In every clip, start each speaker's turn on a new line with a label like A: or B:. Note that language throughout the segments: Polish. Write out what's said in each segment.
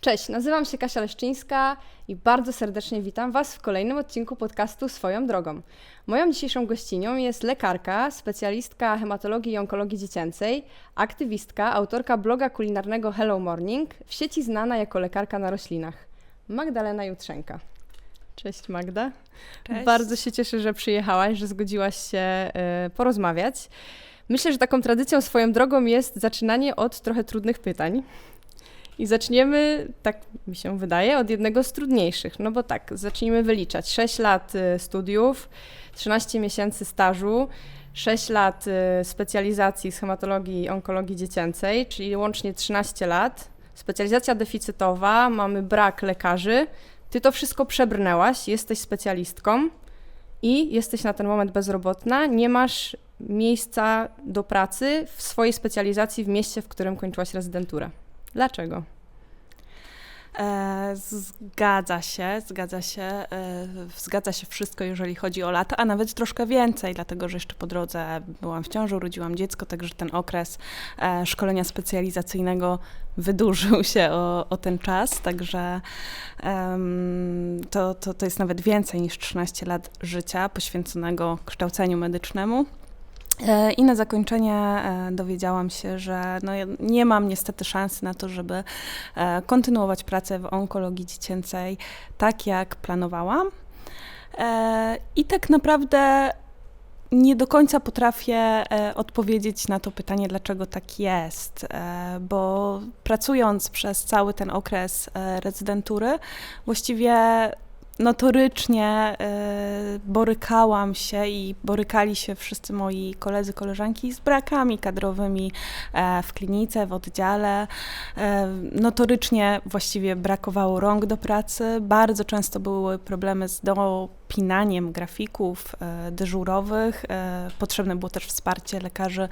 A: Cześć, nazywam się Kasia Leszczyńska i bardzo serdecznie witam Was w kolejnym odcinku podcastu Swoją Drogą. Moją dzisiejszą gościnią jest lekarka, specjalistka hematologii i onkologii dziecięcej, aktywistka, autorka bloga kulinarnego Hello Morning, w sieci znana jako lekarka na roślinach, Magdalena Jutrzenka. Cześć Magda.
B: Cześć.
A: Bardzo się cieszę, że przyjechałaś, że zgodziłaś się y, porozmawiać. Myślę, że taką tradycją swoją drogą jest zaczynanie od trochę trudnych pytań. I zaczniemy, tak mi się wydaje, od jednego z trudniejszych. No bo tak, zacznijmy wyliczać. 6 lat y, studiów, 13 miesięcy stażu, 6 lat y, specjalizacji z hematologii i onkologii dziecięcej, czyli łącznie 13 lat. Specjalizacja deficytowa, mamy brak lekarzy. Ty to wszystko przebrnęłaś, jesteś specjalistką i jesteś na ten moment bezrobotna, nie masz miejsca do pracy w swojej specjalizacji w mieście, w którym kończyłaś rezydenturę. Dlaczego?
B: E, zgadza się, zgadza się, e, zgadza się wszystko, jeżeli chodzi o lata, a nawet troszkę więcej, dlatego że jeszcze po drodze byłam w ciąży, urodziłam dziecko, także ten okres e, szkolenia specjalizacyjnego wydłużył się o, o ten czas, także to, to, to jest nawet więcej niż 13 lat życia poświęconego kształceniu medycznemu. E, I na zakończenie e, dowiedziałam się, że no nie mam niestety szansy na to, żeby e, kontynuować pracę w onkologii dziecięcej tak, jak planowałam. I tak naprawdę nie do końca potrafię odpowiedzieć na to pytanie, dlaczego tak jest, bo pracując przez cały ten okres rezydentury, właściwie notorycznie y, borykałam się i borykali się wszyscy moi koledzy, koleżanki z brakami kadrowymi e, w klinice, w oddziale. E, notorycznie właściwie brakowało rąk do pracy. Bardzo często były problemy z dopinaniem grafików e, dyżurowych. Potrzebne było też wsparcie lekarzy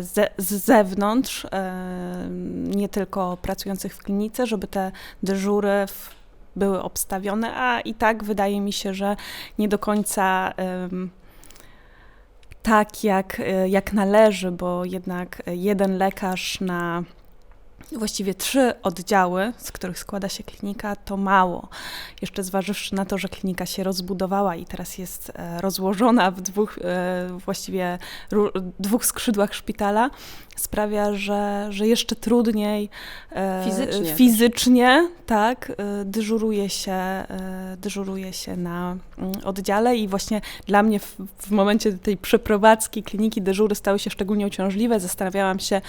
B: ze, z zewnątrz, nie tylko pracujących w klinice, żeby te dyżury w były obstawione, a i tak wydaje mi się, że nie do końca tak jak, e, jak należy, bo jednak jeden lekarz na właściwie trzy oddziały, z których składa się klinika, to mało. Jeszcze zważywszy na to, że klinika się rozbudowała i teraz jest e, rozłożona w dwóch, e, właściwie dwóch skrzydłach szpitala, sprawia, że, że jeszcze trudniej
A: e, fizycznie,
B: fizycznie tak, dyżuruje się, dyżuruje się na mm, oddziale i właśnie dla mnie w, w momencie tej przeprowadzki kliniki dyżury stały się szczególnie uciążliwe. Zastanawiałam się,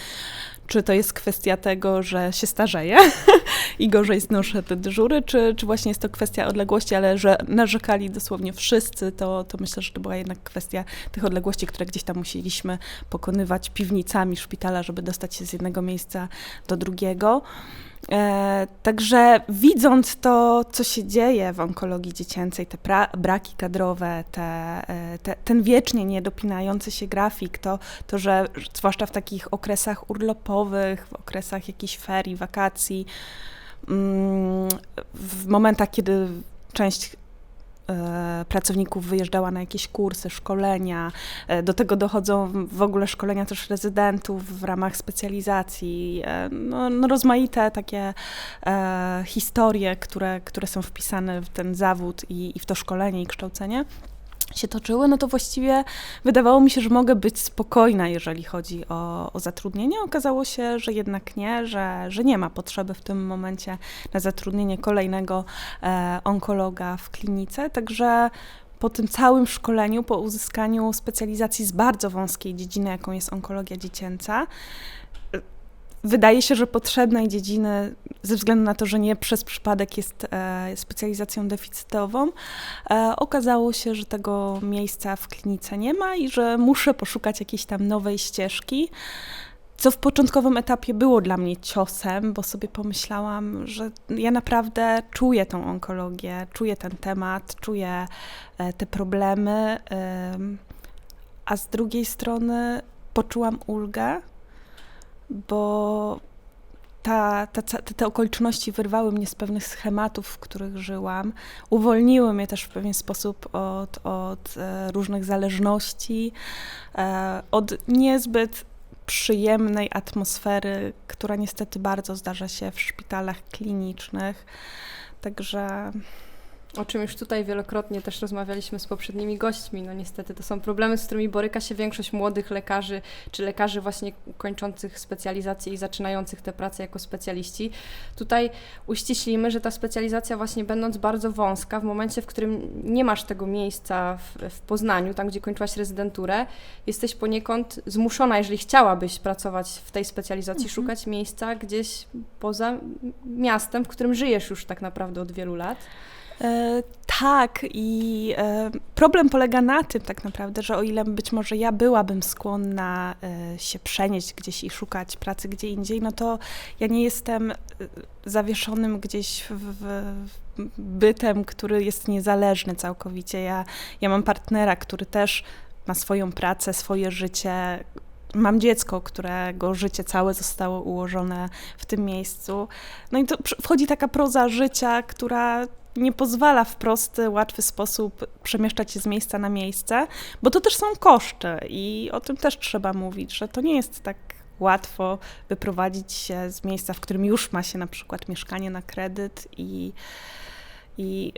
B: czy to jest kwestia tego, że się starzeje i gorzej znoszę te dyżury, czy, czy właśnie jest to kwestia odległości, ale że narzekali dosłownie wszyscy, to, to myślę, że to była jednak kwestia tych odległości, które gdzieś tam musieliśmy pokonywać piwnicami szpitala, żeby dostać się z jednego miejsca do drugiego. E, także widząc to, co się dzieje w onkologii dziecięcej, te braki kadrowe, te, e, te, ten wiecznie niedopinający się grafik, to, to, że zwłaszcza w takich okresach urlopowych, w okresach jakichś ferii, wakacji, mm, w momentach, kiedy część pracowników wyjeżdżała na jakieś kursy, szkolenia. E, do tego dochodzą w ogóle szkolenia też rezydentów w ramach specjalizacji. E, no, no rozmaite takie e, historie, które, które są wpisane w ten zawód i, i w to szkolenie i kształcenie się toczyły, no to właściwie wydawało mi się, że mogę być spokojna, jeżeli chodzi o, o zatrudnienie. Okazało się, że jednak nie, że, że nie ma potrzeby w tym momencie na zatrudnienie kolejnego e, onkologa w klinice. Także po tym całym szkoleniu, po uzyskaniu specjalizacji z bardzo wąskiej dziedziny, jaką jest onkologia dziecięca, wydaje się, że potrzebnej dziedziny, ze względu na to, że nie przez przypadek jest e, specjalizacją deficytową, e, okazało się, że tego miejsca w klinice nie ma i że muszę poszukać jakiejś tam nowej ścieżki. Co w początkowym etapie było dla mnie ciosem, bo sobie pomyślałam, że ja naprawdę czuję tą onkologię, czuję ten temat, czuję e, te problemy, a z drugiej strony poczułam ulgę, bo ta, ta, te, okoliczności wyrwały mnie z pewnych schematów, w których żyłam, uwolniły mnie też w pewien sposób od, od e, różnych zależności, e, od niezbyt przyjemnej atmosfery, która niestety bardzo zdarza się w szpitalach klinicznych. Także
A: o czym już tutaj wielokrotnie też rozmawialiśmy z poprzednimi gośćmi. No niestety to są problemy, z którymi boryka się większość młodych lekarzy, czy lekarzy właśnie kończących specjalizację i zaczynających tę pracę jako specjaliści. Tutaj uściślimy, że ta specjalizacja właśnie będąc bardzo wąska, w momencie, w którym nie masz tego miejsca w, w Poznaniu, tam gdzie kończyłaś rezydenturę, jesteś poniekąd zmuszona, jeżeli chciałabyś pracować w tej specjalizacji, mhm. szukać miejsca gdzieś poza miastem, w którym żyjesz już tak naprawdę od wielu lat.
B: E, tak, i e, problem polega na tym tak naprawdę, że o ile być może ja byłabym skłonna e, się przenieść gdzieś i szukać pracy gdzie indziej, no to ja nie jestem zawieszonym gdzieś w, bytem, który jest niezależny całkowicie. Ja, ja mam partnera, który też ma swoją pracę, swoje życie, mam dziecko, którego życie całe zostało ułożone w tym miejscu. No i to wchodzi taka proza życia, która nie pozwala w prosty, łatwy sposób przemieszczać się z miejsca na miejsce, bo to też są koszty i o tym też trzeba mówić, że to nie jest tak łatwo wyprowadzić się z miejsca, w którym już ma się na przykład mieszkanie na kredyt i i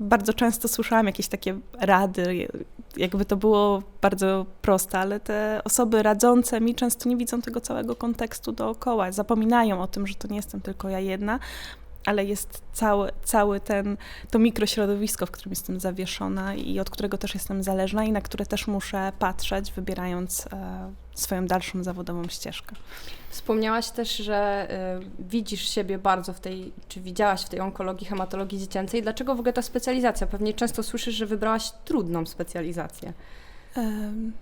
B: bardzo często słyszałam jakieś takie rady, jakby to było bardzo proste, ale te osoby radzące mi często nie widzą tego całego kontekstu dookoła. Zapominają o tym, że to nie jestem tylko ja jedna, ale jest cały, cały ten, to mikrośrodowisko, w którym jestem zawieszona i od którego też jestem zależna i na które też muszę patrzeć, wybierając e, swoją dalszą zawodową ścieżkę.
A: Wspomniałaś też, że y, widzisz siebie bardzo w tej, czy widziałaś w tej onkologii, hematologii dziecięcej. Dlaczego w ogóle ta specjalizacja? Pewnie często słyszysz, że wybrałaś trudną specjalizację. Um,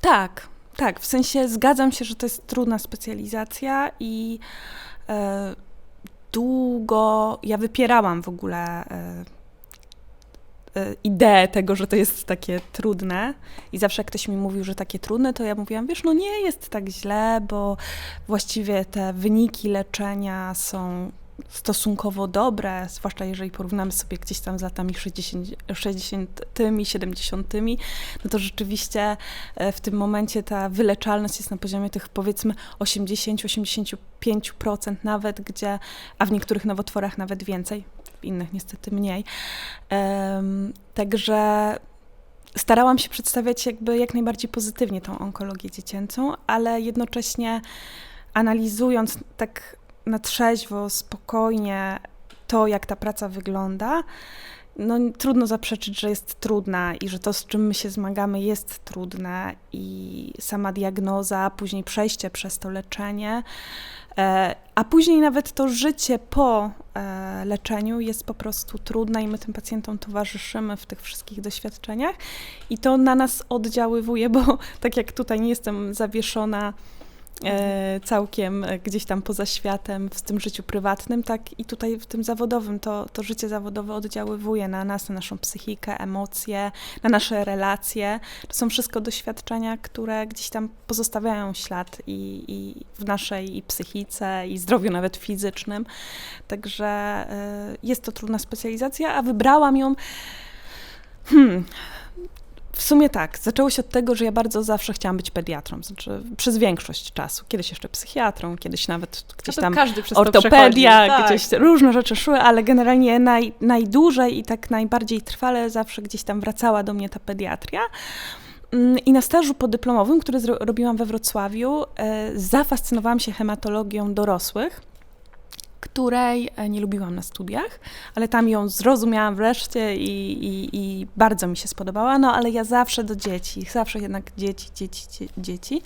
B: tak, tak. W sensie zgadzam się, że to jest trudna specjalizacja i e, długo ja wypierałam w ogóle e, e, ideę tego, że to jest takie trudne. I zawsze jak ktoś mi mówił, że takie trudne, to ja mówiłam, wiesz, no nie jest tak źle, bo właściwie te wyniki leczenia są stosunkowo dobre, zwłaszcza jeżeli porównamy sobie gdzieś tam z latami 60, 60 70, no to rzeczywiście e, w tym momencie ta wyleczalność jest na poziomie tych powiedzmy 80-85% nawet, gdzie, a w niektórych nowotworach nawet więcej, w innych niestety mniej. Um, także starałam się przedstawiać jakby jak najbardziej pozytywnie tą onkologię dziecięcą, ale jednocześnie analizując tak na trzeźwo, spokojnie to, jak ta praca wygląda, no trudno zaprzeczyć, że jest trudna i że to, z czym my się zmagamy, jest trudne i sama diagnoza, później przejście przez to leczenie, e, a później nawet to życie po e, leczeniu jest po prostu trudne i my tym pacjentom towarzyszymy w tych wszystkich doświadczeniach i to na nas oddziaływuje, bo tak jak tutaj nie jestem zawieszona całkiem gdzieś tam poza światem, w tym życiu prywatnym, tak i tutaj w tym zawodowym. To, to życie zawodowe oddziaływuje na nas, na naszą psychikę, emocje, na nasze relacje. To są wszystko doświadczenia, które gdzieś tam pozostawiają ślad i, i w naszej i psychice, i zdrowiu nawet fizycznym. Także e, jest to trudna specjalizacja, a wybrałam ją. Hmm, w sumie tak. Zaczęło się od tego, że ja bardzo zawsze chciałam być pediatrą, znaczy przez większość czasu. Kiedyś jeszcze psychiatrą, kiedyś nawet gdzieś tam ortopedia, tak. gdzieś różne rzeczy szły, ale generalnie naj, najdłużej i tak najbardziej trwale zawsze gdzieś tam wracała do mnie ta pediatria. Mm, I na stażu podyplomowym, który robiłam we Wrocławiu, e, zafascynowałam się hematologią dorosłych której e, nie lubiłam na studiach, ale tam ją zrozumiałam wreszcie i, i, i, bardzo mi się spodobała, no ale ja zawsze do dzieci, zawsze jednak dzieci, dzieci, dzieci.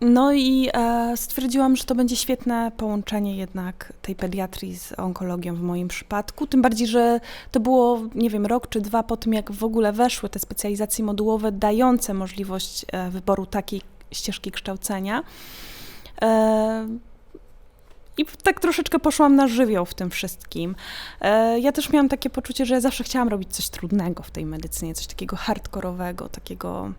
B: No i e, stwierdziłam, że to będzie świetne połączenie jednak tej pediatrii z onkologią w moim przypadku. Tym bardziej, że to było, nie wiem, rok czy dwa po tym, jak w ogóle weszły te specjalizacje modułowe, dające możliwość e, wyboru takiej ścieżki kształcenia. E, i tak troszeczkę poszłam na żywioł w tym wszystkim. E, ja też miałam takie poczucie, że ja zawsze chciałam robić coś trudnego w tej medycynie, coś takiego hardkorowego, takiego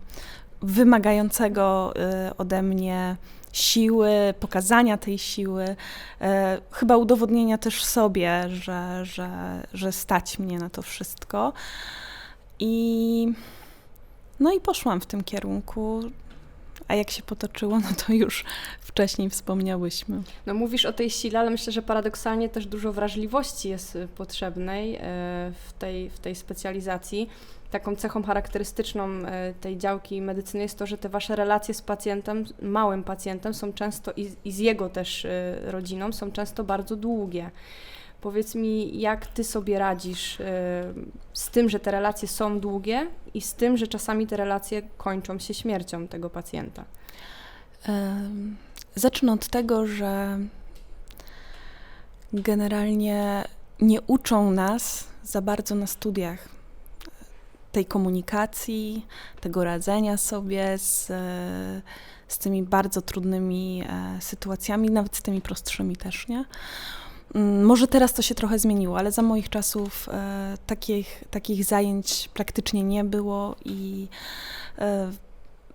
B: wymagającego e, ode mnie siły, pokazania tej siły, e, chyba udowodnienia też sobie, że, że, że stać mnie na to wszystko. I no i poszłam w tym kierunku. a jak się potoczyło, no to już wcześniej wspomniałyśmy.
A: No mówisz o tej sile, ale myślę, że paradoksalnie też dużo wrażliwości jest y, potrzebnej y, w tej, w tej specjalizacji. Taką cechą charakterystyczną y, tej działki medycyny jest to, że te wasze relacje z pacjentem, małym pacjentem są często i, i z jego też rodziną są często bardzo długie. Powiedz mi, jak ty sobie radzisz z tym, że te relacje są długie i z tym, że czasami te relacje kończą się śmiercią tego pacjenta?
B: Zacznę od tego, że generalnie nie uczą nas za bardzo na studiach tej komunikacji, tego radzenia sobie z, z tymi bardzo trudnymi e, sytuacjami, nawet z tymi prostszymi też, nie? Mm, może teraz to się trochę zmieniło, ale za moich czasów e, takich, takich zajęć praktycznie nie było i e,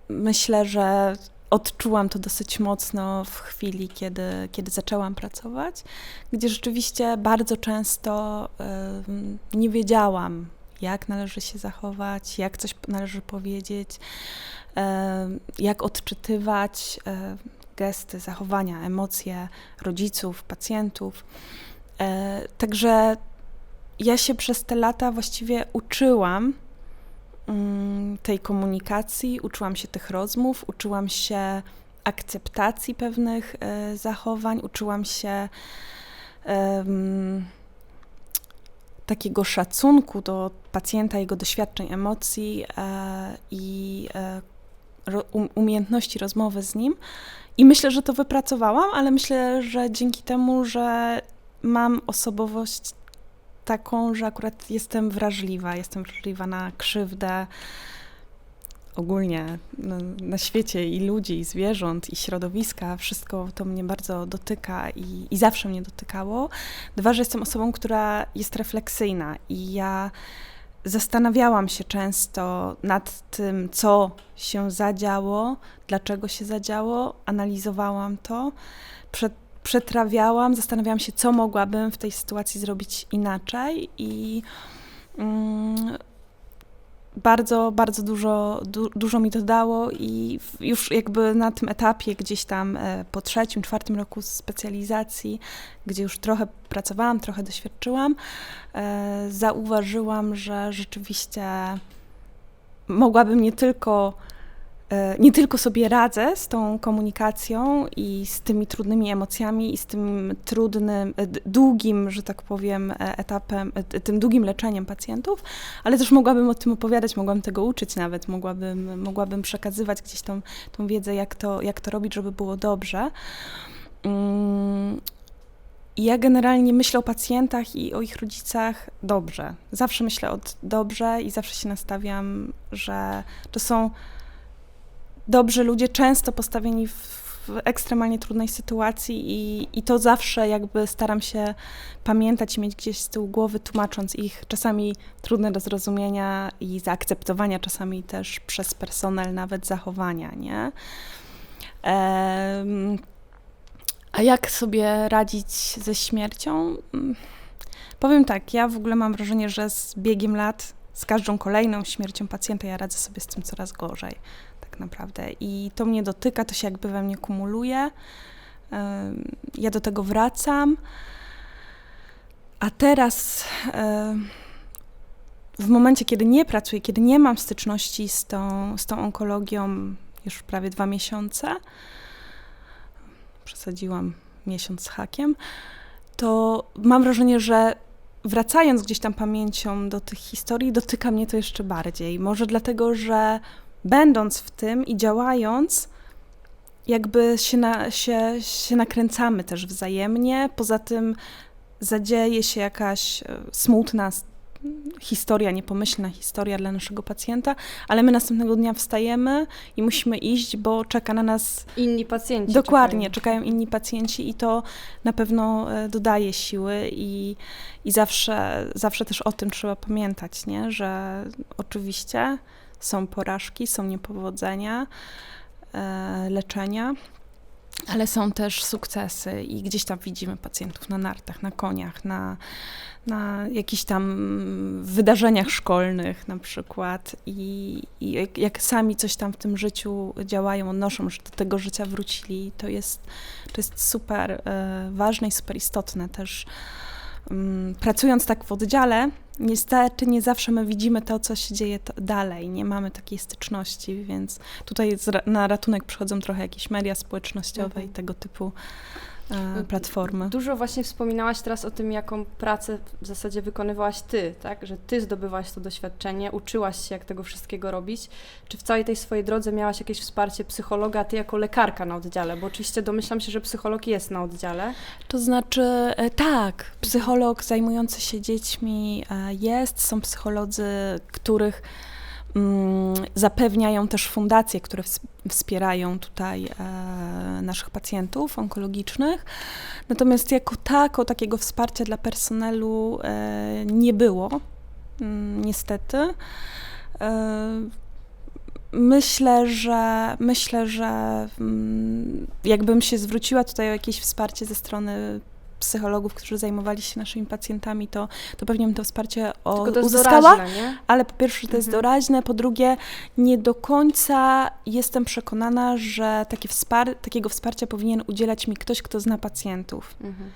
B: myślę, że odczułam to dosyć mocno w chwili, kiedy, kiedy zaczęłam pracować, gdzie rzeczywiście bardzo często nie wiedziałam, jak należy się zachować, jak coś należy powiedzieć, jak odczytywać. Gesty, zachowania, emocje rodziców, pacjentów. E, także ja się przez te lata właściwie uczyłam tej komunikacji, uczyłam się tych rozmów, uczyłam się akceptacji pewnych e, zachowań, uczyłam się takiego szacunku do pacjenta, jego doświadczeń, emocji e, i umiejętności rozmowy z nim. I myślę, że to wypracowałam, ale myślę, że dzięki temu, że mam osobowość taką, że akurat jestem wrażliwa, jestem wrażliwa na krzywdę ogólnie na, na, świecie i ludzi, i zwierząt, i środowiska, wszystko to mnie bardzo dotyka i, i zawsze mnie dotykało. Dwa, że jestem osobą, która jest refleksyjna i ja Zastanawiałam się często nad tym, co się zadziało, dlaczego się zadziało, analizowałam to, przetrawiałam, zastanawiałam się, co mogłabym w tej sytuacji zrobić inaczej i mm, bardzo, bardzo dużo, du, dużo mi to dało i już jakby na tym etapie gdzieś tam e, po trzecim, czwartym roku specjalizacji, gdzie już trochę pracowałam, trochę doświadczyłam, e, zauważyłam, że rzeczywiście mogłabym nie tylko nie tylko sobie radzę z tą komunikacją i z tymi trudnymi emocjami i z tym trudnym, e, długim, że tak powiem, e, etapem, tym długim leczeniem pacjentów, ale też mogłabym o tym opowiadać, mogłabym tego uczyć nawet, mogłabym, mogłabym przekazywać gdzieś tą, tą wiedzę, jak to, jak to robić, żeby było dobrze. Mm, ja generalnie myślę o pacjentach i o ich rodzicach dobrze. Zawsze myślę o dobrze i zawsze się nastawiam, że to są dobrzy ludzie, często postawieni w, w ekstremalnie trudnej sytuacji i, i to zawsze jakby staram się pamiętać i mieć gdzieś z tyłu głowy, tłumacząc ich czasami trudne do zrozumienia i zaakceptowania, czasami też przez personel nawet zachowania, nie? Um, a jak sobie radzić ze śmiercią? Mm, powiem tak, ja w ogóle mam wrażenie, że z biegiem lat, z każdą kolejną śmiercią pacjenta, ja radzę sobie z tym coraz gorzej naprawdę. I to mnie dotyka, to się jakby we mnie kumuluje. Ja do tego wracam. A teraz, w momencie, kiedy nie pracuję, kiedy nie mam styczności z tą, z tą onkologią już prawie dwa miesiące, przesadziłam miesiąc z hakiem, to mam wrażenie, że wracając gdzieś tam pamięcią do tych historii, dotyka mnie to jeszcze bardziej. Może dlatego, że będąc w tym i działając, jakby się, na, się, się nakręcamy też wzajemnie. Poza tym zadzieje się jakaś e, smutna historia, niepomyślna historia dla naszego pacjenta, ale my następnego dnia wstajemy i musimy iść, bo czeka na nas.
A: Inni pacjenci.
B: Dokładnie, czekają, czekają inni pacjenci i to na pewno e, dodaje siły i, i zawsze, zawsze też o tym trzeba pamiętać, nie? że oczywiście są porażki, są niepowodzenia, e, leczenia. ale są też sukcesy i gdzieś tam widzimy pacjentów na nartach, na koniach, na, na jakichś tam wydarzeniach szkolnych na przykład i, i jak, jak sami coś tam w tym życiu działają, odnoszą, że do tego życia wrócili, to jest, to jest super e, ważne i super istotne też. Mm, pracując tak w oddziale, niestety nie zawsze my widzimy to, co się dzieje dalej, nie mamy takiej styczności, więc tutaj na ratunek przychodzą trochę jakieś media społecznościowe
A: Mhm.
B: i tego typu platformy.
A: Dużo właśnie wspominałaś teraz o tym, jaką pracę w zasadzie wykonywałaś ty, tak? Że ty zdobywałaś to doświadczenie, uczyłaś się, jak tego wszystkiego robić. Czy w całej tej swojej drodze miałaś jakieś wsparcie psychologa, ty jako lekarka na oddziale? Bo oczywiście domyślam się, że psycholog jest na oddziale.
B: To znaczy, e, tak, psycholog zajmujący się dziećmi e, jest, są psycholodzy, których zapewniają też fundacje, które ws- wspierają tutaj e, naszych pacjentów onkologicznych. Natomiast jako tako, takiego wsparcia dla personelu e, nie było, mm, niestety. E, Myślę, że myślę, że mm, jakbym się zwróciła tutaj o jakieś wsparcie ze strony psychologów, którzy zajmowali się naszymi pacjentami, to, to pewnie bym to wsparcie o,
A: to
B: uzyskała.
A: doraźne?
B: Ale po pierwsze, to jest
A: Mhm.
B: doraźne, po drugie, nie do końca jestem przekonana, że takie wspar- takiego wsparcia powinien udzielać mi ktoś, kto zna pacjentów.
A: Mhm.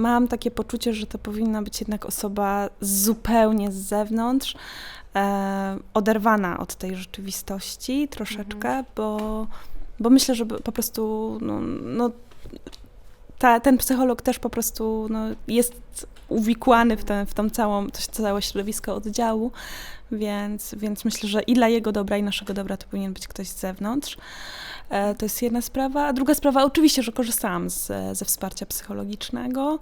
B: Mam takie poczucie, że to powinna być jednak osoba zupełnie z zewnątrz, e, oderwana od tej rzeczywistości troszeczkę,
A: Mhm.
B: bo, bo myślę, że po prostu no, no, ta, ten psycholog też po prostu no, jest uwikłany w, tę w tą całą, to całe środowisko oddziału, więc, więc myślę, że i dla jego dobra, i naszego dobra to powinien być ktoś z zewnątrz. E, to jest jedna sprawa. A druga sprawa, oczywiście, że korzystałam z, ze wsparcia psychologicznego,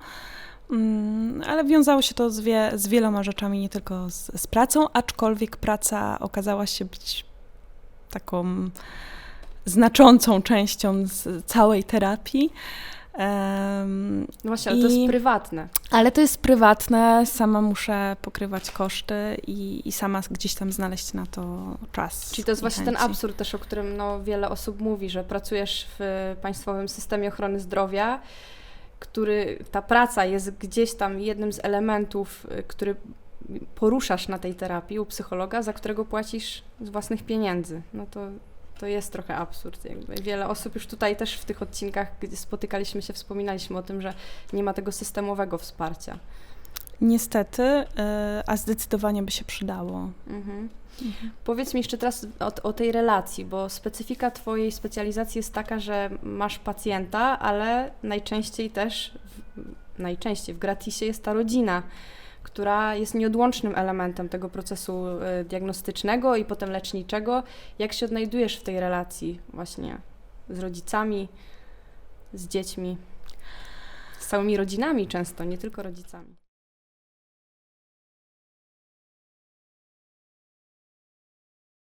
B: mm, ale wiązało się to z, wie, z wieloma rzeczami, nie tylko z, z pracą, aczkolwiek praca okazała się być taką znaczącą częścią całej terapii. Em,
A: No właśnie, ale to
B: I-
A: jest prywatne.
B: ale to jest prywatne, sama muszę pokrywać koszty i, i sama gdzieś tam znaleźć na to czas.
A: Czyli to jest właśnie ten
B: chęci.
A: absurd też, o którym no, wiele osób mówi, że pracujesz w państwowym systemie ochrony zdrowia, który, ta praca jest gdzieś tam jednym z elementów, y, który poruszasz na tej terapii u psychologa, za którego płacisz z własnych pieniędzy. No to, to jest trochę absurd. Jakby. Wiele osób już tutaj też w tych odcinkach, gdzie spotykaliśmy się, wspominaliśmy o tym, że nie ma tego systemowego wsparcia.
B: Niestety, y, a zdecydowanie by się przydało.
A: Mhm. Powiedz mi jeszcze teraz o, o tej relacji, bo specyfika Twojej specjalizacji jest taka, że masz pacjenta, ale najczęściej też, w, najczęściej w gratisie jest ta rodzina, która jest nieodłącznym elementem tego procesu y, diagnostycznego i potem leczniczego. Jak się odnajdujesz w tej relacji właśnie z rodzicami, z dziećmi, z całymi rodzinami często, nie tylko rodzicami?